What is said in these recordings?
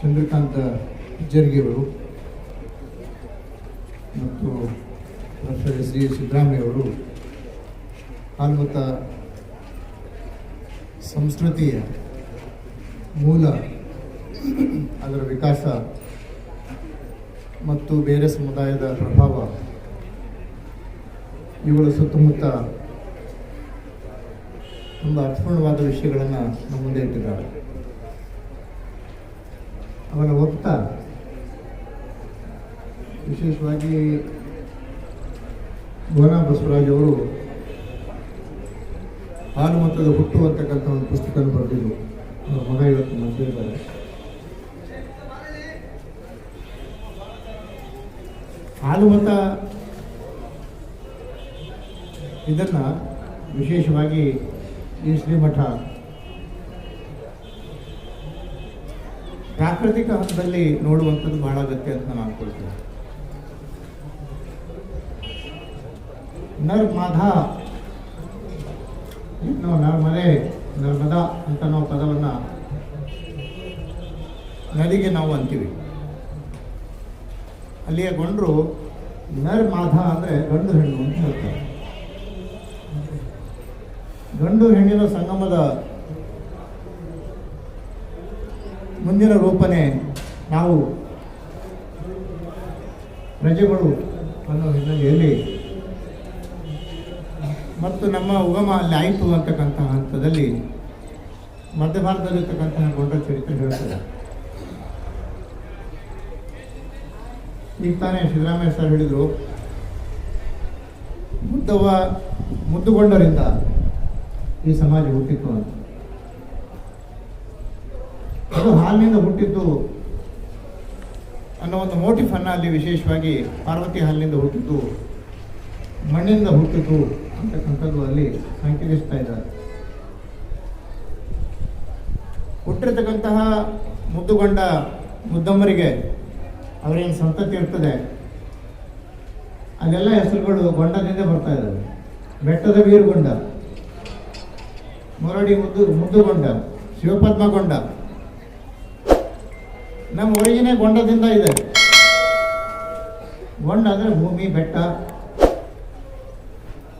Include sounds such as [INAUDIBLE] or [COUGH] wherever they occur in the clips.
ಚಂದ್ರಕಾಂತ ಜರ್ಗಿಯವರು ಮತ್ತು professor S D ಸಿದ್ದರಾಮಯ್ಯವರು ಹಾಲ್ಮತ ಸಂಸ್ಕೃತಿಯ ಮೂಲ ಅದರ ವಿಕಾಸ ಮತ್ತು ಬೇರೆ ಸಮುದಾಯದ ಪ್ರಭಾವ ಇವುಗಳ ಸುತ್ತಮುತ್ತ ತುಂಬ ಅರ್ಥಪೂರ್ಣವಾದ ವಿಷಯಗಳನ್ನು ನಮ್ಮ ಮುಂದೆ ಇಟ್ಟಿದ್ದಾರೆ. ಅವನ ಒಪ್ತ ವಿಶೇಷವಾಗಿ ಭುವನ ಬಸವರಾಜ್ ಅವರು ಹಾಲುಮತದ ಹುಟ್ಟು ಅಂತಕ್ಕಂಥ ಒಂದು ಪುಸ್ತಕ ಬರೆದಿದ್ರು. ಅವರ ಮಗ ಇವತ್ತು ಮಂತ್ರಿದ್ದಾರೆ ಹಾಲುಮತ ಇದನ್ನು ವಿಶೇಷವಾಗಿ ಈ ಶ್ರೀಮಠ ಪ್ರಾಕೃತಿಕ ಹಂತದಲ್ಲಿ ನೋಡುವಂಥದ್ದು ಬಹಳ ಅಗತ್ಯ ಅಂತ ನಾನು ಅನ್ಕೊಳ್ತೀನಿ. ನರ್ ಮಾಧಾ ನಾವು ನರ್ಮದೆ, ನರ್ಮದ ಅಂತ ನಾವು ಪದವನ್ನು ನದಿಗೆ ನಾವು ಅಂತೀವಿ. ಅಲ್ಲಿಯ ಗೊಂಡ್ರು ನರ್ಮಾಧ ಅಂದರೆ ಗಂಡು ಹೆಣ್ಣು ಅಂತ ಹೇಳ್ತಾರೆ. ಗಂಡು ಹೆಣ್ಣಿನ ಸಂಗಮದ ಮುಂದಿನ ರೂಪನೆ ನಾವು ಪ್ರಜೆಗಳು ಅನ್ನೋ ಹಿನ್ನೆಲೆಯಲ್ಲಿ ಮತ್ತು ನಮ್ಮ ಉಗಮ ಅಲ್ಲಿ ಆಯಿತು ಅಂತಕ್ಕಂಥ ಹಂತದಲ್ಲಿ ಮಧ್ಯ ಭಾರತದಲ್ಲಿರ್ತಕ್ಕಂತಹ ಗೊಂಡ ಚರಿತ್ರೆ ಹೇಳ್ತದೆ. ಈಗ ತಾನೇ ಸಿದ್ದರಾಮಯ್ಯ ಸರ್ ಹೇಳಿದರು, ಮುದ್ದವ ಮುದ್ದುಗೊಂಡರಿಂದ ಈ ಸಮಾಜ ಹುಟ್ಟಿತ್ತು ಅಂತ. ಅದು ಹಾಲಿನಿಂದ ಹುಟ್ಟಿದ್ದು ಅನ್ನೋ ಒಂದು ಮೋಟಿಫ್ ಅನ್ನ ಅಲ್ಲಿ ವಿಶೇಷವಾಗಿ ಪಾರ್ವತಿ ಹಾಲಿನಿಂದ ಹುಟ್ಟಿದ್ದು ಮಣ್ಣಿಂದ ಹುಟ್ಟಿದ್ದು ಅಂತಕ್ಕಂಥದ್ದು ಅಲ್ಲಿ ಸಂಕೇತಿಸ್ತಾ ಇದ್ದಾರೆ. ಹುಟ್ಟಿರ್ತಕ್ಕಂತಹ ಮುದ್ದುಗೊಂಡ ಮುದ್ದಮ್ಮರಿಗೆ ಅವರೇನು ಸಂತತಿ ಇರ್ತದೆ? ಅದೆಲ್ಲ ಹೆಸರುಗಳು ಗೊಂಡದಿಂದ ಬರ್ತಾ ಇದ್ದಾವೆ. ಬೆಟ್ಟದ ವೀರಗೊಂಡ, ಮುರಡಿ ಮುದ್ದು, ಮುದ್ದುಗೊಂಡ, ಶಿವಪದ್ಮಗೊಂಡ. ನಮ್ಮ ಒರಿಜಿನೇ ಗೊಂಡದಿಂದ ಇದೆ. ಗೊಂಡ ಅಂದರೆ ಭೂಮಿ, ಬೆಟ್ಟ,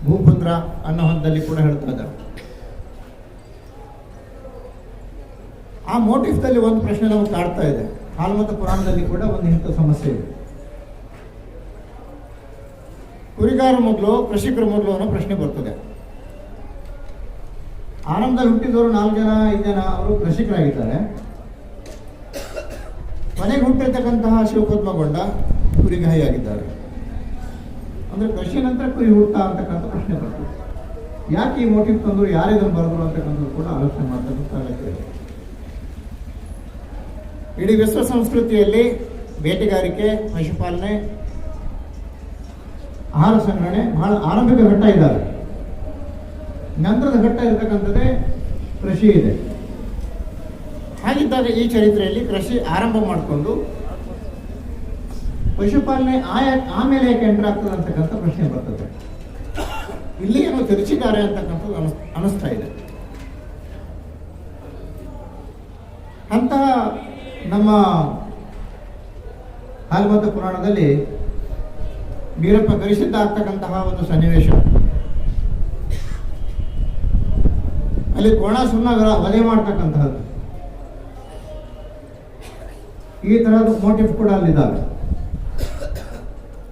ಭೂಪುತ್ರ ಅನ್ನೋ ಹಂತದಲ್ಲಿ ಕೂಡ ಹೇಳ್ತಾ ಇದ್ದಾರೆ. ಆ ಮೋಟಿಫ್ದಲ್ಲಿ ಒಂದು ಪ್ರಶ್ನೆ ನಮಗೆ ಕಾಡ್ತಾ ಇದೆ. ಹಾಲ್ಮತ ಪುರಾಣದಲ್ಲಿ ಕೂಡ ಒಂದು ಇಂಥ ಸಮಸ್ಯೆ ಇದೆ. ಕುರಿಗಾರ ಮೊದಲು, ಕೃಷಿಕರ ಮೊದಲು ಅನ್ನೋ ಪ್ರಶ್ನೆ ಬರ್ತದೆ. ಆನಂದ ಹುಟ್ಟಿದವರು ನಾಲ್ಕು ಜನ, ಐದು ಜನ ಅವರು ಕೃಷಿಕರಾಗಿದ್ದಾರೆ. ಮನೆಗೆ ಹುಟ್ಟಿರ್ತಕ್ಕಂತಹ ಶಿವಪದ್ಮಗೊಂಡ ಕುರಿಗಾಯಿಯಾಗಿದ್ದಾರೆ. ಅಂದ್ರೆ ಕೃಷಿ ನಂತರ ಕುರಿ ಹುಟ್ಟ ಅಂತಕ್ಕಂಥ ಪ್ರಶ್ನೆ ಬರ್ತದೆ. ಯಾಕೆ ಈ ಮೋಟಿವ್ ತಂದು ಯಾರಿದನ್ನು ಬರೆದ್ರು ಅಂತಕ್ಕಂಥದ್ದು ಕೂಡ ಆಲೋಚನೆ ಮಾಡ್ತಕ್ಕಂಥ ಇಡೀ ವಿಶ್ವ ಸಂಸ್ಕೃತಿಯಲ್ಲಿ ಬೇಟೆಗಾರಿಕೆ, ಪಶುಪಾಲನೆ, ಆಹಾರ ಸಂಗ್ರಹಣೆ ಬಹಳ ಆರಂಭಿಕ ಘಟ್ಟ ಇದ್ದಾರೆ ನಂತರದ ಘಟ್ಟ ಇರತಕ್ಕಂಥದ್ದೇ ಕೃಷಿ ಇದೆ. ಹಾಗಿದ್ದಾಗ ಈ ಚರಿತ್ರೆಯಲ್ಲಿ ಕೃಷಿ ಆರಂಭ ಮಾಡಿಕೊಂಡು ಪಶುಪಾಲನೆ ಆಯಾ ಆಮೇಲೆ ಯಾಕೆ ಎಂಟರ್ ಆಗ್ತದೆ ಅಂತಕ್ಕಂಥ ಪ್ರಶ್ನೆ ಬರ್ತದೆ. ಇಲ್ಲಿ ಏನೋ ತಿರುಚಿದ್ದಾರೆ ಅಂತಕ್ಕಂಥದ್ದು ಅನಿಸ್ ಅನಿಸ್ತಾ ಇದೆ. ಅಂತಹ ನಮ್ಮ ಹಾಲ್ಮತ ಪುರಾಣದಲ್ಲಿ ವೀರಪ್ಪ ಗರಿಸಿದ್ದ ಆಗ್ತಕ್ಕಂತಹ ಒಂದು ಸನ್ನಿವೇಶ. ಅಲ್ಲಿ ಕೋಣಾಸುರನ ವಧೆ ಮಾಡ್ತಕ್ಕಂತಹದ್ದು. ಈ ತರಹದ ಮೋಟಿವ್ ಕೂಡ ಅಲ್ಲಿದ್ದಾವೆ.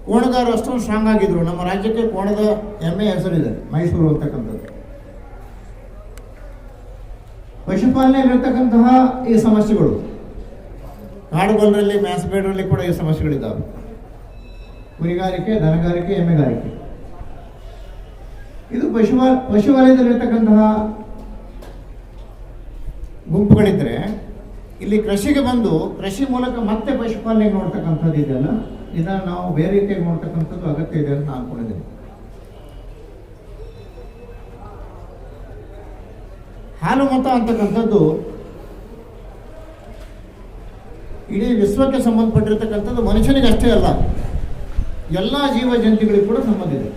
ಕೋಣಗಾರರು ಅಷ್ಟೊಂದು ಸ್ಟ್ರಾಂಗ್ ಆಗಿದ್ರು. ನಮ್ಮ ರಾಜ್ಯಕ್ಕೆ ಕೋಣದ ಎಮ್ಮೆ ಹೆಸರಿದೆ ಮೈಸೂರು ಅಂತಕ್ಕಂಥದ್ದು. ಇರತಕ್ಕಂತಹ ಈ ಸಮಸ್ಯೆಗಳು. ಕಾಡುಗೊಲ್ಲರಲ್ಲಿ ಮ್ಯಾಸ್ಬೇಡರಲ್ಲಿ ಕೂಡ ಈ ಸಮಸ್ಯೆಗಳಿದ್ದಾವೆ. ಕುರಿಗಾರಿಕೆ ದನಗಾರಿಕೆ ಎಮ್ಮೆಗಾರಿಕೆ. ಇದು ಪಶು ಪಶುವಾಲಯದಲ್ಲಿರ್ತಕ್ಕಂತಹ ಗುಂಪುಗಳಿದ್ರೆ ಇಲ್ಲಿ ಕೃಷಿಗೆ ಬಂದು ಕೃಷಿ ಮೂಲಕ ಮತ್ತೆ ಪಶುಪಾಲನೆ ನೋಡ್ತಕ್ಕಂಥದ್ದು ಇದೆಯಲ್ಲ? ಇದನ್ನು ನಾವು ಬೇರೆ ರೀತಿಯಾಗಿ ನೋಡ್ತಕ್ಕಂಥದ್ದು ಅಗತ್ಯ ಇದೆ ಅಂತ ನಾನು ಹಾಲು ಮತ ಅಂತಕ್ಕಂಥದ್ದು ಇಡೀ ವಿಶ್ವಕ್ಕೆ ಸಂಬಂಧಪಟ್ಟಿರತಕ್ಕಂಥದ್ದು ಮನುಷ್ಯನಿಗೆ ಅಷ್ಟೇ ಅಲ್ಲ. ಎಲ್ಲ ಜೀವ ಜಂತುಗಳಿಗೂ ಕೂಡ ಸಂಬಂಧ ಇದೆ.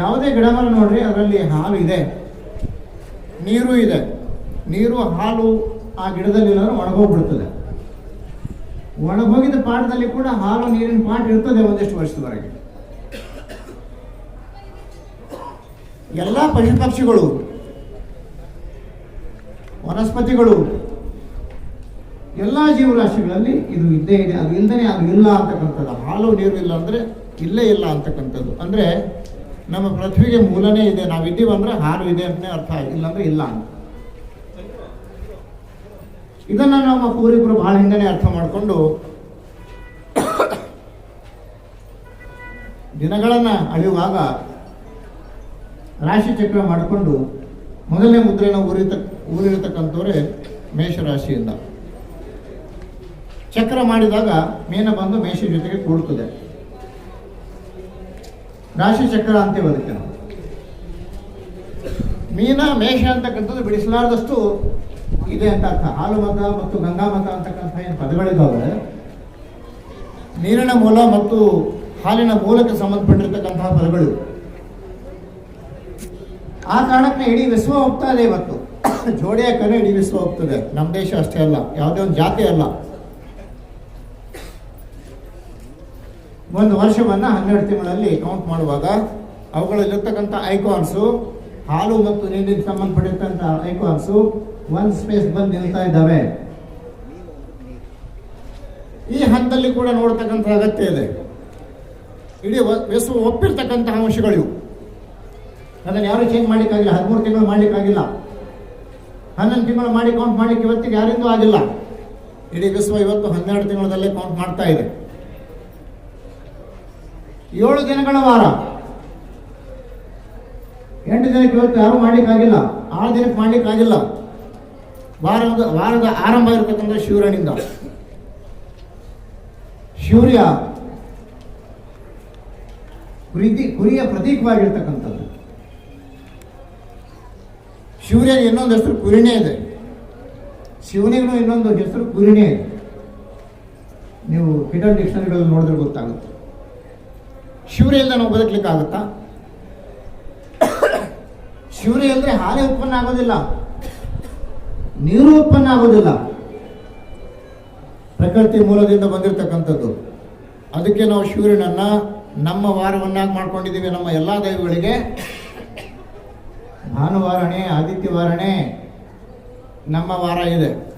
ಯಾವುದೇ ಗಿಡಮರ ನೋಡ್ರಿ, ಅದರಲ್ಲಿ ಹಾಲು ಇದೆ. ನೀರು ಇದೆ. ನೀರು ಹಾಲು ಆ ಗಿಡದಲ್ಲಿ ಏನಾದ್ರು ಒಣಗೋಗ್ಬಿಡ್ತದೆ. ಒಣಗೋಗಿದ ಪಾಠದಲ್ಲಿ ಕೂಡ ಹಾಲು ನೀರಿನ ಪಾಠ ಇರ್ತದೆ ಒಂದಿಷ್ಟು ವರ್ಷದವರೆಗೆ. ಎಲ್ಲ ಪಶು ಪಕ್ಷಿಗಳು ವನಸ್ಪತಿಗಳು, ಎಲ್ಲ ಜೀವರಾಶಿಗಳಲ್ಲಿ ಇದು ಇದ್ದೇ ಇದೆ. ಅದು ಇಲ್ಲದೇ ಅದು ಇಲ್ಲ ಅಂತಕ್ಕಂಥದ್ದು. ಹಾಲು ನೀರು ಇಲ್ಲ ಅಂದರೆ ಇಲ್ಲೇ ಇಲ್ಲ ಅಂತಕ್ಕಂಥದ್ದು. ಅಂದರೆ ನಮ್ಮ ಪೃಥ್ವಿಗೆ ಮೂಲನೇ ಇದೆ. ನಾವು ಇದ್ದೀವಿ ಅಂದ್ರೆ ಹಾಲು ಇದೆ ಅಂತಲೇ ಅರ್ಥ ಇಲ್ಲ ಅಂದ್ರೆ ಇಲ್ಲ ಅಂತ. ಇದನ್ನು ನಮ್ಮ ಪೂರ್ವಿಕರು ಬಹಳ ಹಿಂದೆ ಅರ್ಥ ಮಾಡಿಕೊಂಡು ದಿನಗಳನ್ನು ಅಳೆಯುವಾಗ ರಾಶಿ ಚಕ್ರ ಮಾಡಿಕೊಂಡು ಮೊದಲನೇ ಮುದ್ರೆನ ಊರಿತ, ಊರಿರ್ತಕ್ಕಂಥವ್ರೆ ಮೇಷರಾಶಿಯಿಂದ. ಚಕ್ರ ಮಾಡಿದಾಗ ಮೀನ ಬಂದು ಮೇಷ ಜೊತೆಗೆ ಕೂಡುತ್ತದೆ ರಾಶಿ ಚಕ್ರ ಅಂತೇವೆ ಅದಕ್ಕೆ ಮೀನ, ಮೇಷ ಅಂತಕ್ಕಂಥದ್ದು ಬಿಡಿಸಲಾರದಷ್ಟು ಇದೆ ಅಂತ ಅರ್ಥ. ಹಾಲು ಮತ ಮತ್ತು ಗಂಗಾ ಮತ ಅಂತಕ್ಕಂಥ ಏನು ಪದಗಳಿದ್ದಾವೆ? ನೀರಿನ ಮೂಲ ಮತ್ತು ಹಾಲಿನ ಮೂಲಕ್ಕೆ ಸಂಬಂಧಪಟ್ಟಿರ್ತಕ್ಕಂತಹ ಪದಗಳು. ಆ ಕಾರಣಕ್ಕೆ ಇಡೀ ವಿಶ್ವ ಹೋಗ್ತಾ ಇದೆ ಇವತ್ತು. ಜೋಡಿಯ ಕರೆ ಇಡೀ ವಿಶ್ವ ಹೋಗ್ತದೆ ನಮ್ಮ ದೇಶ ಅಷ್ಟೇ ಅಲ್ಲ, ಯಾವುದೇ ಒಂದು ಜಾತಿ ಅಲ್ಲ. ಒಂದು ವರ್ಷವನ್ನ ಹನ್ನೆರಡು ತಿಂಗಳಲ್ಲಿ ಕೌಂಟ್ ಮಾಡುವಾಗ ಅವುಗಳಲ್ಲಿರ್ತಕ್ಕಂಥ ಐಕಾನ್ಸು ಹಾಲು ಮತ್ತು ನೀರಿಗೆ ಸಂಬಂಧಪಟ್ಟಿರ್ತಕ್ಕಂಥ ಐಕಾನ್ಸು ಒಂದು ಸ್ಪೇಸ್ ಬಂದು ನಿಲ್ತಾ ಇದ್ದಾವೆ. ಈ ಹಂತದಲ್ಲಿ ಕೂಡ ನೋಡ್ತಕ್ಕಂಥ ಅಗತ್ಯ ಇದೆ. ಇಡೀ ವಿಶ್ವ ಒಪ್ಪಿರ್ತಕ್ಕಂತಹ ಅಂಶಗಳು ಇವು. ಅದನ್ನು ಯಾರು ಚೇಂಜ್ ಮಾಡಲಿಕ್ಕಾಗಿಲ್ಲ? ಹದಿಮೂರು ತಿಂಗಳು ಮಾಡಲಿಕ್ಕಾಗಿಲ್ಲ. ಹನ್ನೊಂದು ತಿಂಗಳು ಮಾಡಿ ಕೌಂಟ್ ಮಾಡ್ಲಿಕ್ಕೆ ಇವತ್ತಿಗೆ ಯಾರಿಂದೂ ಆಗಿಲ್ಲ. ಇಡೀ ವಿಶ್ವ ಇವತ್ತು ಹನ್ನೆರಡು ತಿಂಗಳಲ್ಲೇ ಕೌಂಟ್ ಮಾಡ್ತಾ ಇದೆ. ಏಳು ದಿನಗಳ ವಾರ. ಎಂಟು ದಿನಕ್ಕೆ ಇವತ್ತು ಯಾರು ಮಾಡ್ಲಿಕ್ಕಾಗಿಲ್ಲ. ಆರು ದಿನಕ್ಕೆ ಮಾಡ್ಲಿಕ್ಕಾಗಿಲ್ಲ. ವಾರದ ವಾರದ ಆರಂಭ ಇರತಕ್ಕಂಥ ಶಿವರನಿಂದ ಶೂರ್ಯ ಪ್ರೀತಿ, ಕುರಿಯ ಪ್ರತೀಕವಾಗಿರ್ತಕ್ಕಂಥದ್ದು. ಸೂರ್ಯನ ಇನ್ನೊಂದು ಹೆಸರು ಕುರಿನೇ ಇದೆ. ಶಿವನಿಗೂ ಇನ್ನೊಂದು ಹೆಸರು ಕುರಿನೇ ಇದೆ. ನೀವು ಹಿಡನ್ ಡಿಕ್ಷನರಿಗಳಲ್ಲಿ ನೋಡಿದ್ರೆ ಗೊತ್ತಾಗುತ್ತೆ. ಇಲ್ಲದೆ ನಾವು ಬದುಕಲಿಕ್ಕೆ ಆಗುತ್ತಾ ಸೂರ್ಯ [COUGHS] ಇಲ್ಲದ್ರೆ ಹಾಲೇ ಉತ್ಪನ್ನ ಆಗೋದಿಲ್ಲ. ನೀರು ಆಗೋದಿಲ್ಲ. ಪ್ರಕೃತಿ ಮೂಲದಿಂದ ಬಂದಿರತಕ್ಕಂಥದ್ದು. ಅದಕ್ಕೆ ನಾವು ಸೂರ್ಯನನ್ನ ನಮ್ಮ ವಾರವನ್ನಾಗಿ ಮಾಡ್ಕೊಂಡಿದ್ದೀವಿ. ನಮ್ಮ ಎಲ್ಲ ದೈವಗಳಿಗೆ ಭಾನುವಾರಣೆ ಆದಿತ್ಯವಾರಣೆ ನಮ್ಮ ವಾರ ಇದೆ.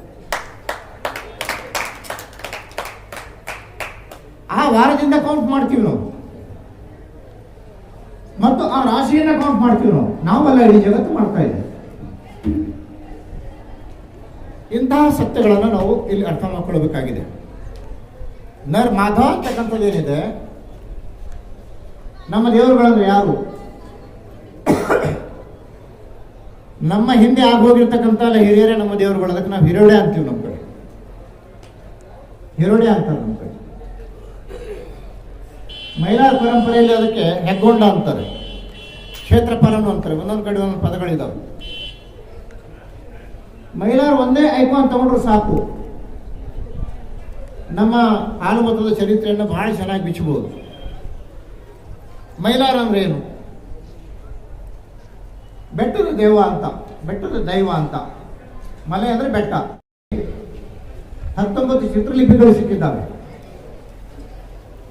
ಆ ವಾರದಿಂದ ಕೌಂಟ್ ಮಾಡ್ತೀವಿ ನಾವು. ಮತ್ತು ಆ ರಾಶಿಯನ್ನ ಕೌಂಟ್ ಮಾಡ್ತೀವಿ ನಾವು. ನಾವಲ್ಲ ಇಡೀ ಜಗತ್ತು ಮಾಡ್ತಾ ಇದೆ ಇಂತಹ ಸತ್ಯಗಳನ್ನು ನಾವು ಇಲ್ಲಿ ಅರ್ಥ ಮಾಡ್ಕೊಳ್ಬೇಕಾಗಿದೆ. ನರ್ ಮಾಧವ ಅಂತಕ್ಕಂಥದ್ದು ಏನಿದೆ? ನಮ್ಮ ದೇವರುಗಳಂದ್ರೆ ಯಾರು? ನಮ್ಮ ಹಿಂದೆ ಆಗೋಗಿರ್ತಕ್ಕಂಥ ಹಿರಿಯರೇ ನಮ್ಮ ದೇವರುಗಳು. ಅದಕ್ಕೆ ನಾವು ಹಿರೋಡೆ ಅಂತೀವಿ ನಮ್ಮ ಕಡೆ. ಹಿರೋಡೆ ಅಂತಾರೆ ನಮ್ಮ ಕಡೆ. ಮಹಿಳಾ ಪರಂಪರೆಯಲ್ಲಿ ಅದಕ್ಕೆ ಹೆಗ್ಗೊಂಡ ಅಂತಾರೆ. ಕ್ಷೇತ್ರಪಾಲನು ಅಂತಾರೆ ಒಂದೊಂದು ಕಡೆ ಒಂದೊಂದು ಪದಗಳಿದಾವೆ. ಮಹಿಳೆಯರು ಒಂದೇ ಐಕಾನ್ ತಗೊಂಡ್ರು ಸಾಕು. ನಮ್ಮ ಹಾಲುಮತದ ಚರಿತ್ರೆಯನ್ನು ಬಹಳ ಚೆನ್ನಾಗಿ ಬಿಚ್ಚಬಹುದು. ಮೈಲಾರ ಅಂದ್ರೆ ಏನು? ಬೆಟ್ಟದ ದೇವ ಅಂತ, ಬೆಟ್ಟದ ದೈವ ಅಂತ. ಮಲೆ ಅಂದ್ರೆ ಬೆಟ್ಟ. ಹತ್ತೊಂಬತ್ತು ಚಿತ್ರಲಿಪಿಗಳು ಸಿಕ್ಕಿದ್ದಾವೆ.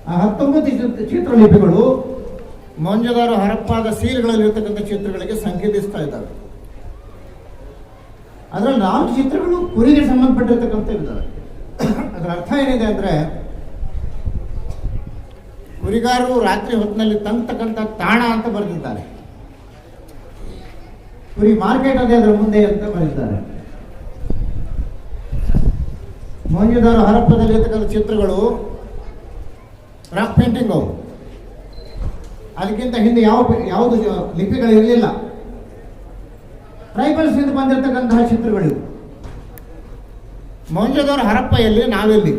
ಆ ಹತ್ತೊಂಬತ್ತು ಚಿತ್ರ- ಚಿತ್ರಲಿಪಿಗಳು ಮೊಂಜದಾರ ಹರಪ್ಪಾದ ಸೀಲ್ಗಳಲ್ಲಿರ್ತಕ್ಕಂಥ ಚಿತ್ರಗಳಿಗೆ ಸಂಕೇತಿಸ್ತಾ ಇದ್ದಾವೆ. ಅದರಲ್ಲಿ ನಾಲ್ಕು ಚಿತ್ರಗಳು ಕುರಿಗೆ ಸಂಬಂಧಪಟ್ಟಿರ್ತಕ್ಕಂಥ ಇದ್ದಾವೆ. ಅದರ ಅರ್ಥ ಏನಿದೆ ಅಂದರೆ, ಕುರಿಗಾರರು ರಾತ್ರಿ ಹೊತ್ತಿನಲ್ಲಿ ತಂಗ್ತಕ್ಕಂಥ ತಾಣ ಅಂತ ಬರೆದಿದ್ದಾರೆ. ಕುರಿ ಮಾರ್ಕೆಟ್ ಅದೇ ಅದರ ಮುಂದೆ ಅಂತ ಬರೆದಿದ್ದಾರೆ. ಮೋಂಜುದಾರ ಹರಪ್ಪದಲ್ಲಿ ಇರ್ತಕ್ಕಂಥ ಚಿತ್ರಗಳು ರಾಕ್ ಪೇಂಟಿಂಗ್. ಅದಕ್ಕಿಂತ ಹಿಂದೆ ಯಾವ ಯಾವುದು ಲಿಪಿಗಳು ಇರಲಿಲ್ಲ. ಟ್ರೈಬಲ್ಸ್ ಇಂದ ಬಂದಿರತಕ್ಕಂತಹ ಚಿತ್ರಗಳು. ಮೌಂಜದವರ ಹರಪ್ಪೆಯಲ್ಲಿ ನಾವೆಲ್ಲಿ.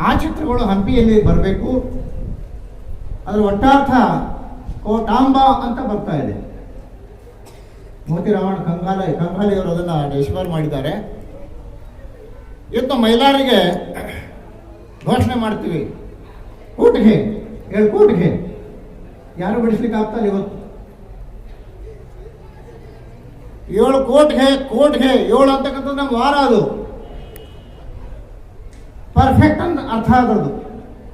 ಆ ಚಿತ್ರಗಳು ಹಂಪಿಯಲ್ಲಿ ಬರಬೇಕು. ಅದರ ಒಟ್ಟಾರ್ಥ ಕೋಟಾಂಬ ಅಂತ ಬರ್ತಾ ಇದೆ. ಮೋತಿರಾಮಣ್ಣ ಕಂಗಾಲ ಕಂಗಾಲಿಯವರು ಅದನ್ನು ಡಿಸ್ಪರ್ ಮಾಡಿದ್ದಾರೆ. ಇವತ್ತು ಮೈಲಾರಿಗೆ ಘೋಷಣೆ ಮಾಡ್ತೀವಿ. ಕೂಟಿಗೆ ಹೇಳಿ ಕೂಟಿಗೆ. ಯಾರು ಬಿಡಿಸ್ಲಿಕ್ಕೆ ಆಗ್ತಾ ಇವತ್ತು? ಏಳು ಕೋಟ್ಗೆ ಕೋಟ್ಗೆ ಏಳು ಅಂತಕ್ಕಂಥದ್ದು ನಮ್ಮ ವಾರ ಅದು. ಪರ್ಫೆಕ್ಟ್ ಅಂತ ಅರ್ಥ ಆಗೋದು.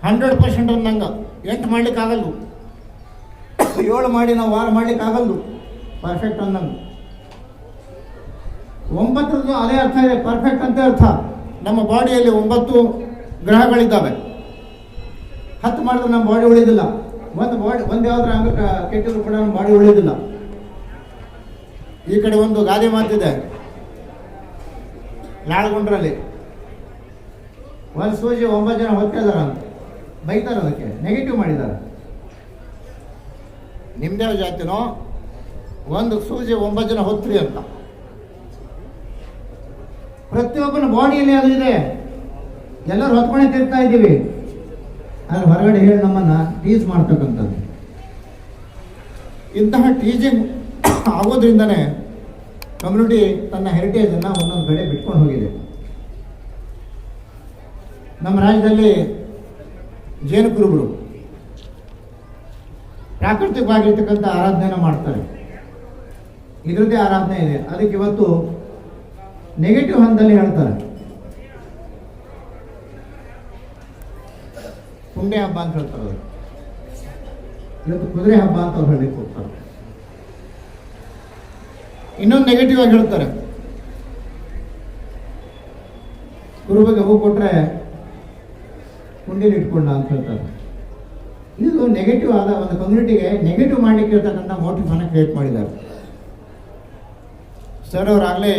ಹಂಡ್ರೆಡ್ ಪರ್ಸೆಂಟ್ ನಂಗೆ. ಎಂಟು ಮಾಡ್ಲಿಕ್ಕೆ ಆಗಲ್ದು. ಏಳು ಮಾಡಿ ನಾವು ವಾರ ಮಾಡ್ಲಿಕ್ಕೆ ಆಗಲ್ದು. ಪರ್ಫೆಕ್ಟ್ ಅಂದಂಗೆ ಒಂಬತ್ತರದ್ದು ಅದೇ ಅರ್ಥ ಇದೆ. ಪರ್ಫೆಕ್ಟ್ ಅಂತ ಅರ್ಥ. ನಮ್ಮ ಬಾಡಿಯಲ್ಲಿ ಒಂಬತ್ತು ಗ್ರಹಗಳಿದ್ದಾವೆ. ಹತ್ತು ಮಾಡಿದ್ರೆ ನಮ್ಮ ಬಾಡಿ ಉಳಿದಿಲ್ಲ. ಒಂದು ಬಾಡಿ, ಒಂದು ಯಾವ್ದಾರ ಅಂಗ ಕೆಟ್ಟಿದ್ರು ಕೂಡ ನಮ್ಮ ಬಾಡಿ ಉಳಿದಿಲ್ಲ. ಈ ಕಡೆ ಒಂದು ಗಾದೆ ಮಾತಿದೆ. ನಾಳಗುಂಡ್ರಲ್ಲಿ ಒಂದು ಸೂಜಿ ಒಂಬತ್ತು ಜನ ಹೊತ್ತಿದ್ದಾರೆ ಅಂತ ಬೈತಾರೆ ಅದಕ್ಕೆ. ನೆಗೆಟಿವ್ ಮಾಡಿದ್ದಾರೆ. ನಿಮ್ದೇ ಜಾತಿನೋ, ಒಂದು ಸೂಜಿ ಒಂಬತ್ತು ಜನ ಹೊತ್ರಿ ಅಂತ. ಪ್ರತಿಯೊಬ್ಬನ ಬಾಡಿಯಲ್ಲಿ ಅದು ಇದೆ ಎಲ್ಲರೂ ಹೊತ್ಕೊಂಡೇ ತಿರ್ತಾ ಇದ್ದೀವಿ. ಆದ್ರೆ ಹೊರಗಡೆ ಹೇಳಿ ನಮ್ಮನ್ನ ಟೀಸ್ ಮಾಡ್ತಕ್ಕಂಥದ್ದು. ಇಂತಹ ಟೀಚಿಂಗ್ ಆಗೋದ್ರಿಂದನೇ ಕಮ್ಯುನಿಟಿ ತನ್ನ ಹೆರಿಟೇಜನ್ನು ಒಂದೊಂದು ಕಡೆ ಬಿಟ್ಕೊಂಡು ಹೋಗಿದೆ. ನಮ್ಮ ರಾಜ್ಯದಲ್ಲಿ ಜೇನು ಕುರುಬರು ಪ್ರಾಕೃತಿಕವಾಗಿರ್ತಕ್ಕಂಥ ಆರಾಧನೆ ಮಾಡ್ತಾರೆ. ಇದರದ್ದೇ ಆರಾಧನೆ ಇದೆ. ಅದಕ್ಕೆ ಇವತ್ತು ನೆಗೆಟಿವ್ ಹಂತದಲ್ಲಿ ಹೇಳ್ತಾರೆ. ಪುಣ್ಯ ಹಬ್ಬ ಅಂತ ಹೇಳ್ತಾರೆ. ಇವತ್ತು ಕುದುರೆ ಹಬ್ಬ ಅಂತ ಹೇಳಲಿಕ್ಕೆ ಹೋಗ್ತಾರೆ. ಇನ್ನೊಂದು ನೆಗೆಟಿವ್ ಆಗಿ ಹೇಳ್ತಾರೆ. ಕುರುಬಗೆ ಹೂ ಕೊಟ್ಟರೆ ಕುಂಡಿಲಿ ಇಟ್ಕೊಂಡ ಅಂತ ಹೇಳ್ತಾರೆ. ಇದು ನೆಗೆಟಿವ್ ಆದ ಒಂದು ಕಮ್ಯುನಿಟಿಗೆ ನೆಗೆಟಿವ್ ಮಾಡಲಿಕ್ಕೆ ಇರ್ತಕ್ಕಂಥ ಮೋಟಿವ್ ಅನ್ನ ಕ್ರಿಯೇಟ್ ಮಾಡಿದ್ದಾರೆ. ಸರ್ ಅವರಾಗಲೇ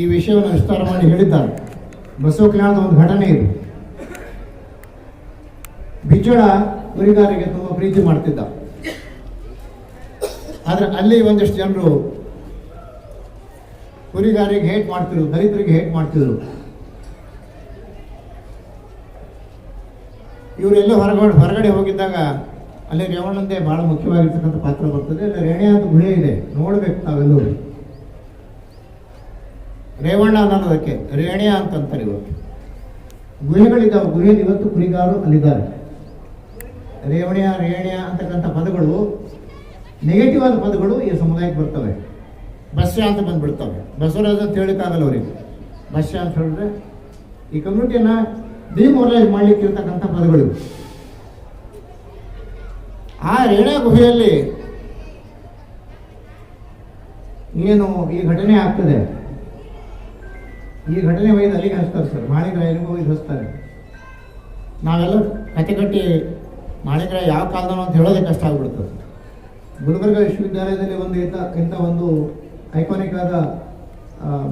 ಈ ವಿಷಯವನ್ನು ವಿಸ್ತಾರ ಮಾಡಿ ಹೇಳಿದ್ದಾರೆ. ಬಸವ ಕಲ್ಯಾಣದ ಒಂದು ಘಟನೆ ಇದು. ಬಿಜೋಳ ಗುರಿಗಾರಿಗೆ ತುಂಬ ಪ್ರೀತಿ ಮಾಡ್ತಿದ್ದ. ಆದ್ರೆ ಅಲ್ಲಿ ಒಂದಿಷ್ಟು ಜನರು ಕುರಿಗಾರಿಗೆ ಹೇಟ್ ಮಾಡ್ತಿದ್ರು, ದಲಿತರಿಗೆ ಹೇಟ್ ಮಾಡ್ತಿದ್ರು. ಇವರೆಲ್ಲ ಹೊರಗಡೆ ಹೊರಗಡೆ ಹೋಗಿದ್ದಾಗ ಅಲ್ಲಿ ರೇವಣ್ಣಂದೇ ಬಹಳ ಮುಖ್ಯವಾಗಿರ್ತಕ್ಕಂಥ ಪಾತ್ರ ಬರ್ತದೆ. ಅಲ್ಲಿ ಅಂತ ಗುಹೆ ಇದೆ. ನೋಡ್ಬೇಕು ನಾವೆಲ್ಲರೂ ರೇವಣ್ಣ ಅನ್ನೋದಕ್ಕೆ, ರೇಣಿಯ ಅಂತಂತಾರೆ ಇವತ್ತು ಗುಹೆಗಳಿದ್ದಾವೆ ಗುಹೆಯಲ್ಲಿ ಇವತ್ತು ಕುರಿಗಾರು ಅಲ್ಲಿದ್ದಾರೆ. ರೇವಣಿಯ ರೇಣಿಯ ಅಂತಕ್ಕಂಥ ಪದಗಳು ನೆಗೆಟಿವ್ ಆದ ಪದಗಳು ಈ ಸಮುದಾಯಕ್ಕೆ ಬರ್ತವೆ. ಬಸ್ಯ ಅಂತ ಬಂದ್ಬಿಡ್ತವೆ. ಬಸವರಾಜ್ ಅಂತ ಹೇಳಿಕ್ಕಾಗಲ್ಲ ಅವರಿಗೆ. ಬಸ್ಯ ಅಂತ ಹೇಳಿದ್ರೆ ಈ ಕಮ್ಯುನಿಟಿಯನ್ನ ಡಿಮೋರಲೈಸ್ ಮಾಡ್ಲಿಕ್ಕೆ ಇರ್ತಕ್ಕಂಥ ಪದಗಳು. ಆ ರೇಣಾ ಗುಹೆಯಲ್ಲಿ ಏನು ಈ ಘಟನೆ ಆಗ್ತದೆ. ಈ ಘಟನೆ ಒಯ್ದು ಅಲ್ಲಿಗೆ ಹಚ್ತಾರೆ ಸರ್. ಮಾಳಿಗ್ರಾಯನಿಗೂ ಒಯ್ದು ಹಚ್ತಾರೆ ನಾವೆಲ್ಲ ಕತೆ ಕಟ್ಟಿ ಮಾಳಿಗ್ರಾಯ ಯಾವ ಕಾಲದನೋ ಅಂತ ಹೇಳೋದೇ ಕಷ್ಟ ಆಗ್ಬಿಡ್ತದೆ ಗುಲ್ಬರ್ಗ ವಿಶ್ವವಿದ್ಯಾಲಯದಲ್ಲಿ ಒಂದು ಇಂಥ ಇಂಥ ಒಂದು ಐಕಾನಿಕ್ ಆದ ಆ,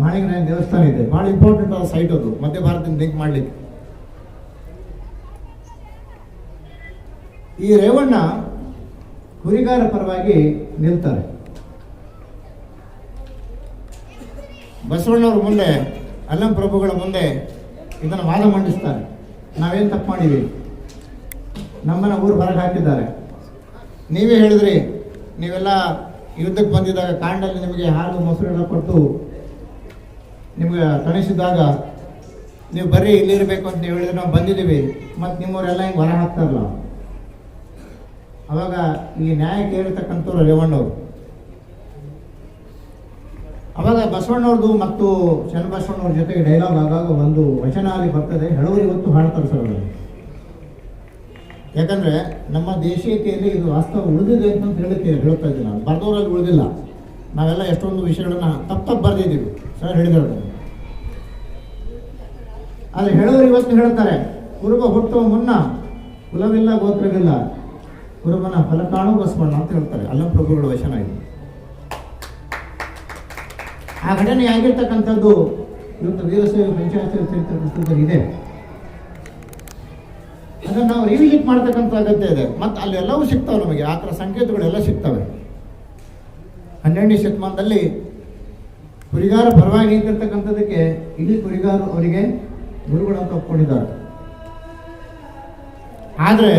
ದೇವಸ್ಥಾನ ಇದೆ. ಭಾಳ ಇಂಪಾರ್ಟೆಂಟ್ ಆದ ಸೈಟ್ ಅದು. ಮಧ್ಯ ಭಾರತದಿಂದ ಲಿಂಕ್ ಮಾಡಲಿಕ್ಕೆ. ಈ ರೇವಣ್ಣ ಕುರಿಗಾರ ಪರವಾಗಿ ನಿಲ್ತಾರೆ. ಬಸವಣ್ಣವ್ರ ಮುಂದೆ ಅಲ್ಲಂ ಪ್ರಭುಗಳ ಮುಂದೆ ಇದನ್ನು ವಾದ ಮಂಡಿಸ್ತಾರೆ. ನಾವೇನು ತಪ್ಪು ಮಾಡಿವಿ ನಮ್ಮನ್ನ ಊರು ಹೊರಗೆ ಹಾಕಿದ್ದಾರೆ. ನೀವೇ ಹೇಳಿದ್ರಿ ನೀವೆಲ್ಲ ಯುದ್ಧಕ್ಕೆ ಬಂದಿದ್ದಾಗ ಕಾಂಡಲ್ಲಿ ನಿಮಗೆ ಹಾಲು ಎಲ್ಲ ಕೊಟ್ಟು ನಿಮಗೆ ತಣಿಸಿದಾಗ ನೀವು ಬರೀ ಇಲ್ಲಿ ಇರಬೇಕು ಅಂತ ಹೇಳಿದ್ರೆ ನಾವು ಬಂದಿದ್ದೀವಿ, ಮತ್ತು ನಿಮ್ಮವರೆಲ್ಲ ಹಿಂಗೆ ಹೊರ ಹಾಕ್ತಾರಲ್ಲ ಅವಾಗ ಈ ನ್ಯಾಯ ಕೇಳಿರ್ತಕ್ಕಂಥವ್ರು ರೇವಣ್ಣವ್ರು. ಅವಾಗ ಬಸವಣ್ಣವ್ರದ್ದು ಮತ್ತು ಚನ್ನಬಸವಣ್ಣವ್ರ ಜೊತೆಗೆ ಡೈಲಾಗ್ ಆಗಾಗ ಒಂದು ವಚನ ಅಲ್ಲಿ ಬರ್ತದೆ ಹೆಳವರಿ ಗೊತ್ತು ಹಾಡ್ತಾರೆ ಸರ್ ಅವರು. ಯಾಕಂದ್ರೆ ನಮ್ಮ ದೇಶೀಯತೆಯಲ್ಲಿ ಇದು ವಾಸ್ತವ ಉಳಿದಿದೆ ಅಂತ ಹೇಳುತ್ತೇನೆ ಹೇಳ್ತಾ ಇದ್ದೀನಿ ನಾನು. ಉಳಿದಿಲ್ಲ. ನಾವೆಲ್ಲ ಎಷ್ಟೊಂದು ವಿಷಯಗಳನ್ನ ತಪ್ಪು ಬರೆದಿದ್ದೀವಿ. ಸರ್ ಹೇಳಿದ್ರು ಆದರೆ ಹೇಳೋರು ಇವತ್ತು ಹೇಳ್ತಾರೆ, ಕುರುಬ ಹುಟ್ಟುವ ಮುನ್ನ ಕುಲವಿಲ್ಲ, ಗೋತ್ರವಿಲ್ಲ. ಕುರುಬನ ಫಲಕಾಣು ಬಸವಣ್ಣ ಅಂತ ಹೇಳ್ತಾರೆ. ಅಲ್ಲ ಪ್ರಭುಗಳ ವಚನ ಇದೆ ಆ ಘಟನೆ ಆಗಿರ್ತಕ್ಕಂಥದ್ದು ಇವತ್ತು ವೀರಸೇವೆ ಪಂಚಾಯತ್ ಇದೆ ಅದನ್ನು ನಾವು ರಿವಿಸಿಟ್ ಮಾಡ್ತಕ್ಕಂಥ ಅಗತ್ಯ ಇದೆ. ಮತ್ತು ಅಲ್ಲೆಲ್ಲವೂ ಸಿಗ್ತಾವೆ ನಮಗೆ. ಆ ಥರ ಸಂಕೇತಗಳೆಲ್ಲ ಸಿಗ್ತವೆ. ಹನ್ನೆರಡನೇ ಶತಮಾನದಲ್ಲಿ ಕುರಿಗಾರ ಪರವಾಗಿ ನಿಂತಿರ್ತಕ್ಕಂಥದ್ದಕ್ಕೆ ಇಡೀ ಕುರಿಗಾರು ಅವರಿಗೆ ಗುರುಗಳು ಅಂತ ಆದರೆ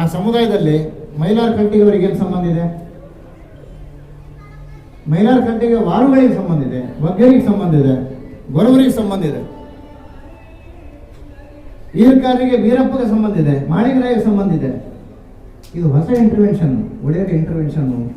ಆ ಸಮುದಾಯದಲ್ಲಿ ಮೈಲಾರ್ ಕಂಟಿಗೆ ಅವರಿಗೆ ಏನು ಸಂಬಂಧ ಇದೆ? ಮೈಲಾರ್ ಕಂಟಿಗೆ ವಾರುಗಳಿಗೆ ಸಂಬಂಧ ಇದೆ ಬಗ್ಗರಿಗೆ ಸಂಬಂಧ ಇದೆ, ಗೊರವರಿಗೆ ಸಂಬಂಧ ಇದೆ. ಈರ್ಕಾರಿಗೆ ವೀರಪ್ಪಗೆ ಸಂಬಂಧ ಇದೆ ಮಾಳಿಗರಾಯಿಗೆ ಸಂಬಂಧ ಇದೆ. ಇದು ಹೊಸ ಇಂಟರ್ವೆನ್ಷನ್ ಒಳ್ಳೆಯ ಇಂಟರ್ವೆನ್ಷನ್